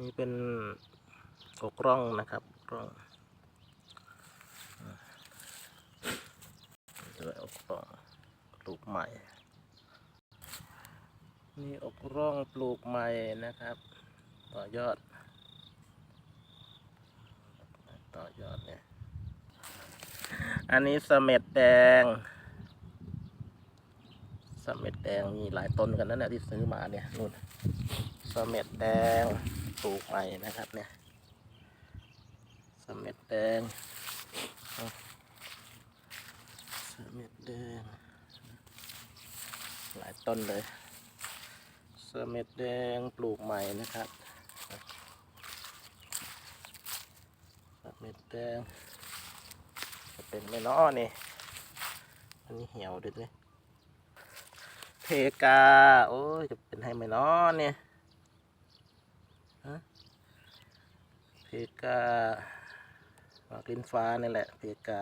นี่เป็นอกร่องนะครับร่องด้วยอกร่องปลูกใหม่ นี่อกร่องปลูกใหม่นะครับ ต่อยอด ต่อยอดเนี่ย อันนี้เสม็ดแดง เม็ดแดงมีหลายต้นกันนั่นแหละที่ซื้อมาเนี่ยนู่นเม็ดแดงปลูกใหม่นะครับเนี่ยเม็ดแดงเม็ดแดงหลายต้นเลยเม็ดแดงปลูกใหม่นะครับเม็ดแดงจะเป็นไม่น้อนี่อันนี้เหี่ยวด้วยเลย เพกา โอ้ยจะเป็นให้ไม่น้อเนี่ยเพกาหมากลิ้นฟ้านี่แหละ เพกา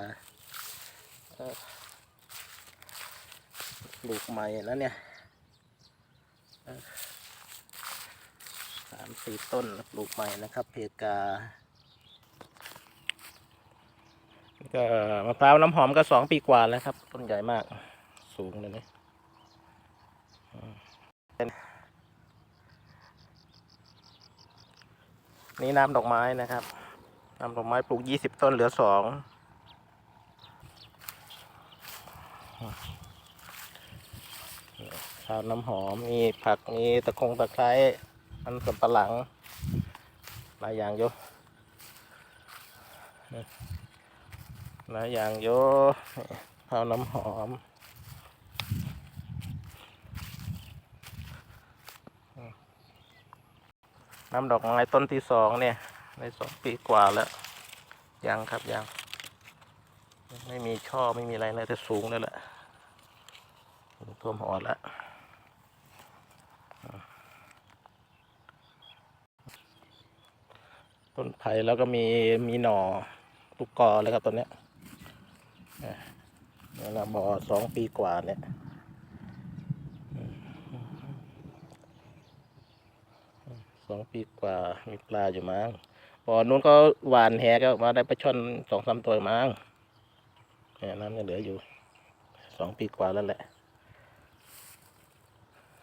ปลูกใหม่แล้วเนี่ยสามสี่ต้นปลูกใหม่นะครับ เพกาก็มะพร้าวน้ำหอมก็สองปีกว่าแล้วครับ ต้นใหญ่มาก สูงเลยนะ นี่น้ำดอกไม้นะครับ น้ำดอกไม้ปลูกยี่สิบต้นเหลือสองข้าวน้ำหอม มีผัก มีตะคงตะไคร้ มันสำปะหลัง หลายอย่างอยู่หลายอย่างโยข้าวน้ำหอม น้ำดอกไม้ต้นที่สองเนี่ยในสองปีกว่าแล้ว ยังครับยังยังไม่มีช่อไม่มีอะไรเลยแต่สูงแล้วแหละท่วมหอดแล้วต้นไผ่แล้วก็มีมีหน่อตุกกอเลยครับตัวเนี้ยเนี่ยนะบ่อสองปีกว่าเนี่ย สองปีกว่ามีปลาอยู่มั้งบ่อนู้นก็หวานแหก็มาได้ปลาช่อนสองสามตัวมั้งเนี่ยน้ำยังเหลืออยู่สองปีกว่าแล้วแหละ